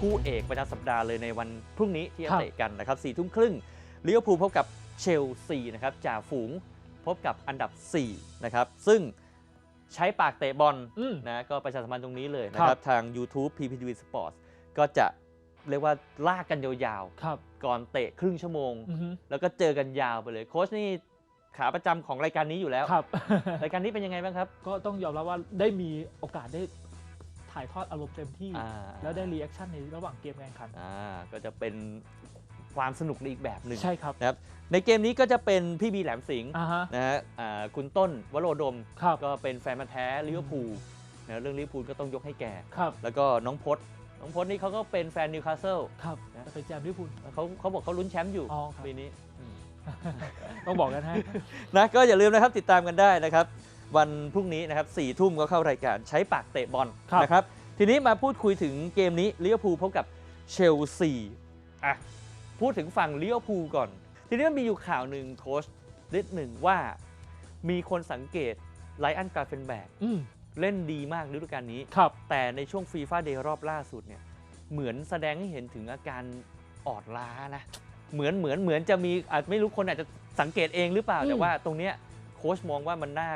คู่เอกประจำสัปดาห์เลยในวันพรุ่งนี้ที่จะครับเตะกันนะครับสี่ทุ่มครึ่งลิเวอร์พูลพบกับเชลซีนะครับจ่าฝูงพบกับอันดับ 4 นะครับ ซึ่งใช้ปากเตะบอลอืมนะก็ประชาสัมพันธ์ตรงนี้เลยนะคครัรับบทาง YouTube PPTV Sports ก็จะเรียกว่าลากกันยาวครับๆก่อนเตะครึ่งชั่วโมงอือฮึแล้วก็เจอกันยาวไปเลย โค้ชนี่ขาประจำของรายการนี้อยู่แล้วครับรายการนี้เป็นยังไงบ้างครับ ก็ต้องยอมรับว่าได้มีโอกาสได้ ถ่ายทอดอารมณ์เต็มที่ อ่า แล้วได้รีแอคชั่นในระหว่างเกมการแข่งขัน อ่าก็จะเป็นความสนุกในอีกแบบหนึ่งใช่ครับนะครับในเกมนี้ก็จะเป็นพี่บีแหลมสิงห์อ่าฮะนะฮะอ่าคุณต้นวโรดม ครับก็เป็นแฟนมาแท้ลิเวอร์พูลนะเรื่องลิเวอร์พูลก็ต้องยกให้แก ครับแล้วก็น้องพศน้องพศนี่เขาก็เป็นแฟนนิวคาสเซิลครับนะจะไปแจมลิเวอร์พูลเขาเขาบอกเขาลุ้นแชมป์อยู่อ๋อครับปีนี้อืมต้องบอกกันฮะนะก็อย่าลืมนะครับติดตามกันได้นะครับ วันพรุ่งนี้นะครับสี่ทุ่มก็เข้ารายการใช้ปากเตะบอลครับ นะครับ ทีนี้มาพูดคุยถึงเกมนี้ลิเวอร์พูลพบกับเชลซีอะพูดถึงฝั่งลิเวอร์พูลก่อน ทีนี้มันมีอยู่ข่าวหนึ่งโค้ชนิดหนึ่งว่า มีคนสังเกตไลอันกราเฟนแบกอืมเล่นดีมากฤดูกาลนี้ ครับ แต่ในช่วงฟีฟ่าเดย์รอบล่าสุดเนี่ยเหมือนแสดงให้เห็นถึงอาการอ่อนล้านะ เหมือนเหมือนเหมือนจะมีอาจไม่รู้คนอาจจะสังเกตเองหรือเปล่า อืม แต่ว่าตรงเนี้ยโค้ชมองว่ามันน่า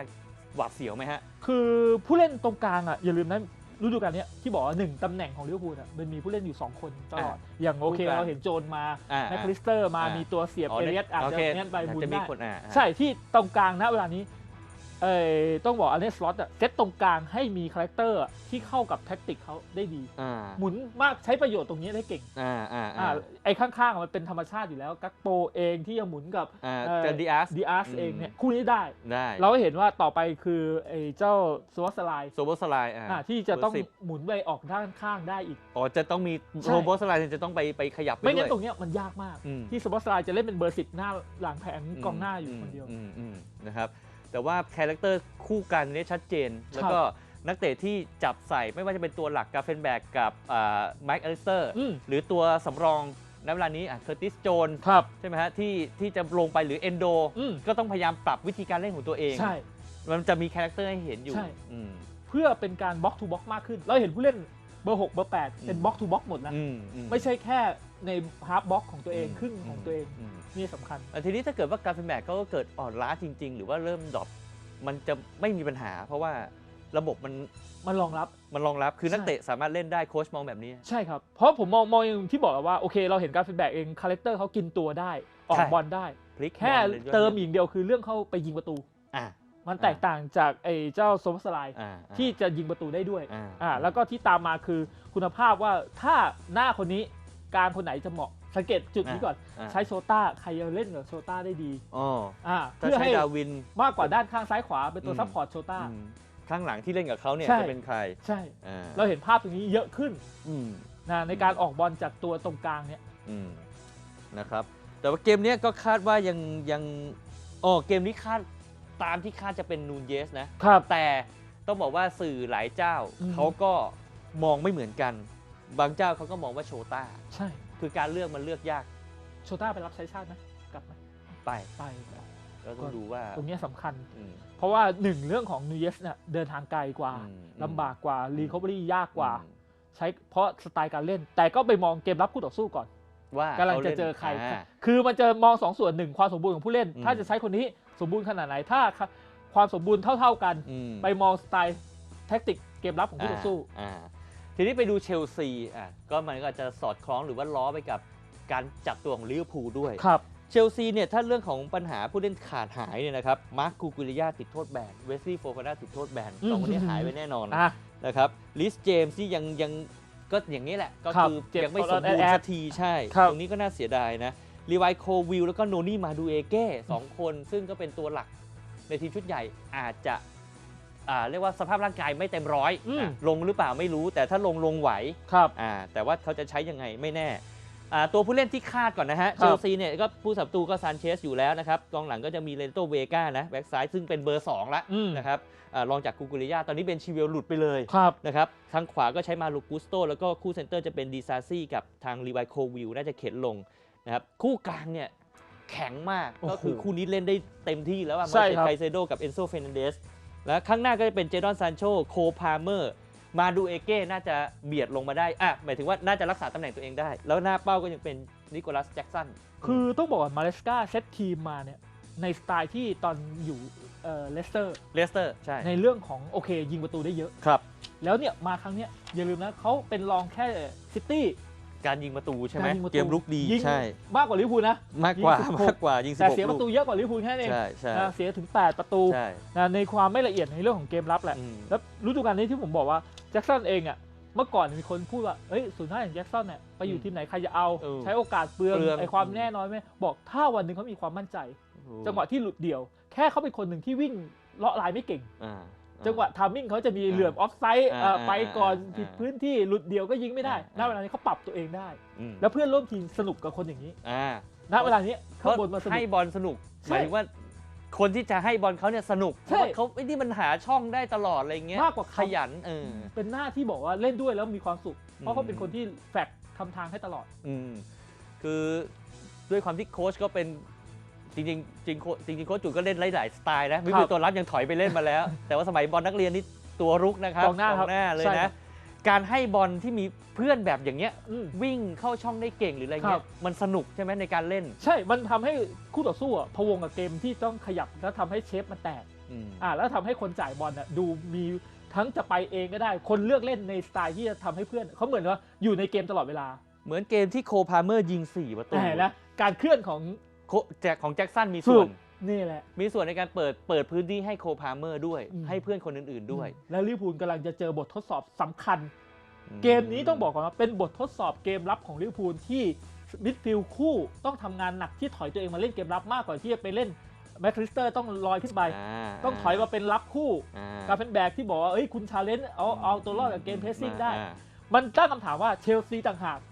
หวาดเสียวไหมฮะ คือผู้เล่นตรงกลางอะอย่าลืมนะฤดูกาลเนี้ยที่บอกว่าหนึ่งตำแหน่งของลิเวอร์พูลอะมันมีผู้เล่นอยู่ 2 คนตลอด อย่างโอเคผู้กลางเราเห็นโจนมาอ่าแม็กลิสเตอร์มาอ่ามีมีตัวเสียบอ๋อเอเลียสอาจโอจะเคเนี้ยไปอาจบุญจะมีได้คนอ่า ใช่ที่ตรงกลางนะเวลานี้ เอ่อต้องบอกอันนี้สล็อตอะเซตตรงกลางให้มีคาแรคเตอร์ที่เข้ากับแท็กติกเขาได้ดี อ่าหมุนมากใช้ประโยชน์ตรงนี้ได้เก่งอ่าอ่าอ่าอ่าไอ้ข้างๆอะมันเป็นธรรมชาติอยู่แล้ว กักโปเองที่จะหมุนกับอ่าเอ่อเจอดีอาร์สดีอาร์สอืมเองเนี่ยคู่นี้ได้ ได้ เราก็เห็นว่าต่อไปคือไอ้เจ้าสวอตสไลด์โซโบสไลด์อ่า อ่าที่จะต้องเบอร์สิบ หมุนไปออกด้านข้างได้อีก อ๋อ จะต้องมีใช่โซโบสไลด์จะต้องไปไปขยับไปไม่ด้งั้วนยตรงเนี้ยมันยากมาก อืม ที่สวอตสไลด์จะเล่นเป็นเบอร์สิบหน้าหลังแผงกองหน้าอยู่คนเดียวอืมอืมนะครับ แต่ว่าคาแรคเตอร์คู่กันเนี่ยชัดเจน แล้วก็นักเตะที่จับใส่ไม่ว่าจะเป็นตัวหลักกาเฟนแบกกับไมค์อลิสเตอร์อืมหรือตัวสำรองในเวลานี้เคอร์ติสโจนครับใช่ไหมฮะที่ที่จะลงไปหรือเอนโดอืมก็ต้องพยายามปรับวิธีการเล่นของตัวเองใช่มันจะมีคาแรคเตอร์ให้เห็นอยู่ใช่อืมเพื่อเป็นการบล็อกทูบล็อกมากขึ้น เราเห็นผู้เล่นเบอร์ 6 เบอร์ 8 เป็นอืมบล็อกทูบล็อกหมดนะอืมอืไม่ใช่แค่ ในฮาร์ฟบล็อกของตัวเองอืมครึ่งของตัวเองมนี่สำคัญแต่ทีนี้ถ้าเกิดว่าการเฟนแบกเขาก็เกิดอ่อนล้าจริง ๆ หรือว่าเริ่มดรอปมันจะไม่มีปัญหา เพราะว่าระบบมันมันรองรับมันรองรับคือใช่นักเตะสามารถเล่นได้โค้ชมองแบบนี้ใช่ครับ เพราะผมมองมองอย่างที่บอกว่าโอเค เราเห็นการฟีดแบ็กเองคาแรคเตอร์เขากินตัวได้ออใช่กบอลได้พลิกแค่บอลลยยอดเติมยี่ยอย่างเดียวคือเรื่องเข้าไปยิงประตูอ่ามันแตกต่างจากไอ้เจ้าโซมสไลด์อ่าที่จะยิงประตูได้ด้วยอ่าอ่าแล้วก็ที่ตามมาคือคุณภาพว่าถ้าหน้าคนนี้ กลางคนไหนจะเหมาะสังเกตจุดนี้ก่อน อ่าใช้โชต้าใครจะเล่นกับโชต้าได้ดีอ๋ออ่าถ้าเพื่อใช้ให้ดาวิน มากกว่าด้านข้างซ้ายขวาเป็นตัวอืม ซัพพอร์ตโชต้า อืมข้างหลังที่เล่นกับเขาเนี่ยใช่ จะเป็นใครใช่ อ่าเราเห็นภาพตรงนี้เยอะขึ้นอืม นะในการออกบอลจากตัวตรงกลางเนี่ย อืมนะครับ แต่ว่าเกมเนี้ยก็คาดว่ายังยังอ๋อเกมนี้คาดตามที่คาดจะเป็นนูนเยสนะ ครับ แต่ต้องบอกว่าสื่อหลายเจ้าอืม เขาก็มองไม่เหมือนกัน บางเจ้าเขาก็มองว่าโชต้า ใช่ คือการเลือกมันเลือกยากโชต้าไปรับใช้ชาติไหมกลับไหมไปไปก็ต้องดูว่าตรงเนี้ยสำคัญ อืม เพราะว่าหนึ่งเรื่องของนูเยสเนี่ยเดินทางไกลกว่าอืม ลำบากกว่ารีคอเวอรี่ยากกว่าอืมใช้เพราะสไตล์การเล่น แต่ก็ไปมองเกมรับคู่ต่อสู้ก่อนว่ากำลังขาจะล่นเจอใคราคือมันจะมองสองส่วนหนึ่งความสมบูรณ์ของผู้เล่น อืม ถ้าจะใช้คนนี้สมบูรณ์ขนาดไหนถ้าความสมบูรณ์เท่า ๆกัน อืมไปมองสไตล์แท็กติกเกมรับของคู่ต่อสู้อ่า ทีนี้ไปดูเชลซีอะก็มันก็อาจจะสอดคล้องหรือว่าล้อไปกับการจับตัวของลิเวอร์พูลด้วย ครับ เชลซีเนี่ยถ้าเรื่องของปัญหาผู้เล่นขาดหายเนี่ยนะครับมาร์คกูกุลิยาติดโทษแบนเวสลีย์โฟฟาน่าติดโทษแบนอืมสองคนนี้หายไปแน่นอนอะ นะครับลิสเจมส์ที่ยังยังก็อย่างนี้แหละ ก็ครับคือเจ็บยังไม่สมบูรแอณ์ดสักทีใช่ ครับ ตรงนี้ก็น่าเสียดายนะรีไวโควิลแล้วก็โนนี่มาดูเอเก้สองคนซึ่งก็เป็นตัวหลักในทีมชุดใหญ่อาจจะ อ่าเรียกว่าสภาพร่างกายไม่เต็มร้อยอืมอะลงหรือเปล่าไม่รู้ แต่ถ้าลงลงไหวครับ อ่าแต่ว่าเขาจะใช้ยังไงไม่แน่อ่าตัวผู้เล่นที่คาดก่อนนะฮะ คเชรับ ลซีเนี่ยก็ผู้สับตูก็ซานเชสอยู่แล้วนะครับกองหลังก็จะมีเลนโตเวกานะแบ็กซ้ายซึ่งเป็นเบอร์2ละอืมนะครับอารองจากกูกุริยาตอนนี้เป็นชิเวลหลุดไปเลย ครับ นะครับทางขวาก็ใช้มาลูกุสโต แล้วก็คู่เซนเตอร์จะเป็นดีซาซี่กับทางรีไวโควิลน่าจะเข็นลงนะครับคู่กลางเนี่ยแข็งมาก โอ้โหก็คือคู่นี้เล่นได้เต็มที่แล้วอะใช่เมอร์เซครับ ไคเซโดกับเอนโซเฟรนเดส แล้วข้างหน้าก็จะเป็นเจดอนซานโชโคพาเมอร์มาดูเอเก้น่าจะเบียดลงมาได้อะหมายถึงว่าน่าจะรักษาตำแหน่งตัวเองได้ แล้วหน้าเป้าก็ยังเป็นนิโคลัสแจ็กสันคือต้องบอกว่ามาเลสกาเซตทีมมาเนี่ยในสไตล์ที่ตอนอยู่เลสเตอร์เลสเตอร์ใช่ในเรื่องของโอเคยิงประตูได้เยอะครับ แล้วเนี่ยมาครั้งเนี้ยอย่าลืมนะเขาเป็นรองแค่ซิตี้ การยิงประตูใช่ไหมการยิงประตู เกมลุกดียิงใช่ มากกว่าลิเวอร์พูลนะ มากกว่ายิง16มากกว่ายิงแต่16เสียประตูลูกเยอะกว่าลิเวอร์พูลแค่นั้นเองใช่ใช่นะเสียถึง 8 ประตูใช่นะในความไม่ละเอียดในเรื่องของเกมรับแหละ อืมแล้วฤดูกาลนี้ที่ผมบอกว่าแจ็คสันเองอะเมื่อก่อนมีคนพูดว่าเฮ้ยศูนย์หน้าอย่างแจ็คสันเนี่ยไปอยู่ทีมไหนใครจะเอา เออใช้โอกาสเปลืองเปลือง ไอความแน่นอนไหมบอกถ้าวันหนึ่งเขามีความมั่นใจ จังหวะที่หลุดเดี่ยว แค่เขาเป็นคนหนึ่งที่วิ่งเลาะลายไม่เก่ง อ่า จังหวะทามมิ่งเขาจะมีอ่าเหลื่อมออฟไซด์อ่าเอ่อไปก่อนอ่าผิดพื้นที่หลุดเดี่ยวก็ยิงไม่ได้อ่าณเวลานี้เขาปรับตัวเองได้อืมแล้วเพื่อนร่วมทีมสนุกกับคนอย่างนี้อ่าณเวลานี้ข้างบนมาสนุให้กบอลสนุกใช่หมายถึงว่าคนที่จะให้บอลเขาเนี่ยสนุกเพใช่ราะว่าเขาไอ้นี่มันหาช่องได้ตลอดอะไรเงี้ยมากกว่าขเขายันเออเป็นหน้าที่บอกว่าเล่นด้วยแล้วมีความสุข เพราะเขาอืมเป็นคนที่แฟกทำทางให้ตลอดอืมคือด้วยความที่โค้ชก็เป็น จริงๆจริงโค้ชจริงๆโค้ชจุดก็เล่นหลายๆสไตล์นะมิดครัฟิลบด์ตัวรับยังถอยไปเล่นมาแล้ว แต่ว่าสมัยบอลนักเรียนนี่ตัวรุกนะครับกองหน้าครับเลยใช่ครันะ บ การให้บอลที่มีเพื่อนแบบอย่างเงี้ย อืม วิ่งเข้าช่องได้เก่งหรืออะไรครัเงี้ยบ มันสนุกใช่ไหมในการเล่นใช่ มันทำให้คู่ต่อสู้อะพะวงกับเกมที่ต้องขยับแล้วทำให้เชฟมันแตก อืมอ่าแล้วทำให้คนจ่ายบอลน่ะดูมีทั้งจะไปเองก็ได้ คนเลือกเล่นในสไตล์ที่จะทำให้เพื่อนเขาเหมือนว่าอยู่ในเกมตลอดเวลาเหมือนเกมที่โคพาเมอร์ยิง4ประตู แต่นะการเคลื่อนของ โคแจ็คของแจ็คสันมีส่วนถูกนี่แหละ มีส่วนในการเปิดเปิดพื้นที่ให้โคพาเมอร์ด้วย อืม ให้เพื่อนคนอื่น ๆด้วย แล้วลิเวอร์พูลกำลังจะเจอบททดสอบสำคัญ เกมนี้ต้องบอกก่อนว่าเป็นบททดสอบเกมรับของลิเวอร์พูลที่มิดฟิลด์คู่ต้องทำงานหนักที่ถอยตัวเองมาเล่นเกมรับมากกว่าที่จะไปเล่นแมคคริสเตอร์ต้องลอยขึ้นไปาต้องถอยมาเป็นรับคู่อ่การเป็นแบกที่บอกว่าเอ้ยคุณชาเลนจ์เอาเอาตัวรอดกับเกมเพรสซิ่งได้ อ่ามันตั้งคำถามว่าเชลซีต่างหากอืม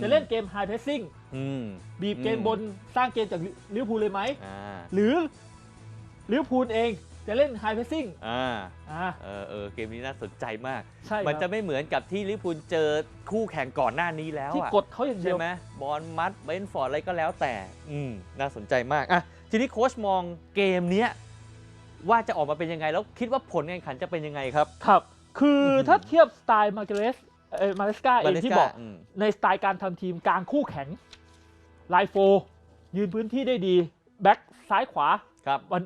จะเล่นเกมไฮเพรสซิ่งอืมบีบเกมอืมบนสร้างเกมจากลิเวอร์พูลเลยไหมอ่าหรือลิเวอร์พูลเองจะเล่นไฮเพรสซิ่งอ่าอ่าเออเออเกมนี้น่าสนใจมากใช่มันคจะรับไม่เหมือนกับที่ลิเวอร์พูลเจอคู่แข่งก่อนหน้านี้แล้วที่อะกดเขาอย่างเดีใช่ยวไหมบอลมัดเบนฟอร์ดอะไรก็แล้วแต่ อืมน่าสนใจมากอะทีนี้โค้ชมองเกมเนี้ยว่าจะออกมาเป็นยังไงแล้วคิดว่าผลการแข่งขันจะเป็นยังไงครับ ครับ คือออหือถ้าเทียบสไตล์มาเกเรส เออมาเลสกาเองที่บอกอืมในสไตล์การทำทีมกลางคู่แข็งไลน์โฟร์ยืนพื้นที่ได้ดี แบ็คซ้ายขวาครับวัน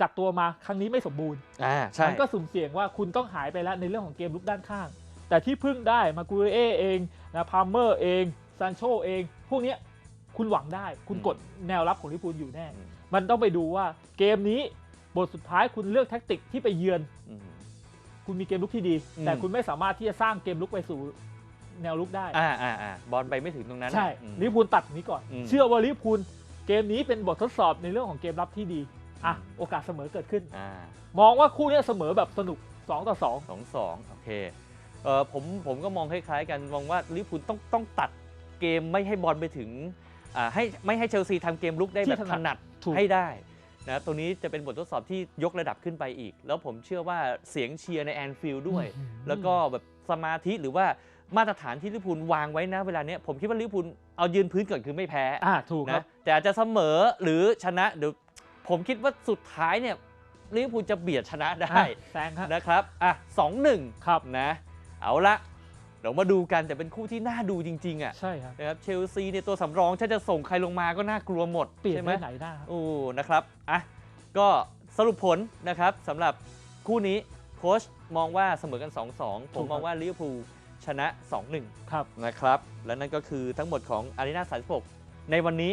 จัดตัวมาครั้งนี้ไม่สมบูรณ์อ่าใช่มันก็สุ่มเสี่ยงว่าคุณต้องหายไปแล้วในเรื่องของเกมลุกด้านข้าง แต่ที่พึ่งได้มากูเอเองนะพาร์เมอร์เองซานโชเอง พวกเนี้ยคุณหวังได้ คุณกดแนวรับของลิเวอร์พูลอยู่แน่อืมมันต้องไปดูว่าเกมนี้บทสุดท้ายคุณเลือกแท็กติกที่ไปเยือนอืม คุณมีเกมลุกที่ดี อืม แต่คุณไม่สามารถที่จะสร้างเกมลุกไปสู่แนวลุกได้ อ่าอ่าอ่าบอลไปไม่ถึงตรงนั้นใช่อืม ลิเวอร์พูลตัดตรงนี้ก่อน อืม เชื่อว่าลิเวอร์พูลเกมนี้เป็นบททดสอบในเรื่องของเกมรับที่ดีอะโอกาสเสมอเกิดขึ้น อ่ามองว่าคู่เนี้ยเสมอแบบสนุก2ต่อ2สองสองโอเคเออผมผมก็มองคล้ายๆกันมองว่าลิเวอร์พูลต้องต้องตัดเกมไม่ให้บอลไปถึงอ่าให้ไม่ให้เชลซีทำเกมลุกได้ที่แบบถถนัดนัด ถูก ให้ได้ นะตรงนี้จะเป็นบททดสอบที่ยกระดับขึ้นไปอีก แล้วผมเชื่อว่าเสียงเชียร์ในแอนฟิลด์ด้วย แล้วก็แบบสมาธิหรือว่ามาตรฐานที่ลิเวอร์พูลวางไว้นะเวลาเนี้ยผมคิดว่าลิเวอร์พูลเอายืนพื้นก่อนคือไม่แพ้อ่าถูกครันะบแต่อาจจะเสมอหรือชนะเดี๋ยวผมคิดว่าสุดท้ายเนี่ยลิเวอร์พูลจะเบียดชนะได้อะแซงครับนะครับอะสองหนึ่งครับนะ เอาละ เดี๋ยวมาดูกันแต่เป็นคู่ที่น่าดูจริง ๆ อะใช่ครับ นะครับเชลซีเนี่ยตัวสำรองถ้าจะส่งใครลงมาก็น่ากลัวหมดเปลี่ยนใช่ไหไปมไหนได้ครับ โอ้นะครับอะก็สรุปผลนะครับสำหรับคู่นี้โค้ชมองว่าเสมอกัน 2-2ผมมองว่าลิเวอร์พูลชนะ 2-1 ครับ นะครับ และนั่นก็คือทั้งหมดของอารีนา36 ในวันนี้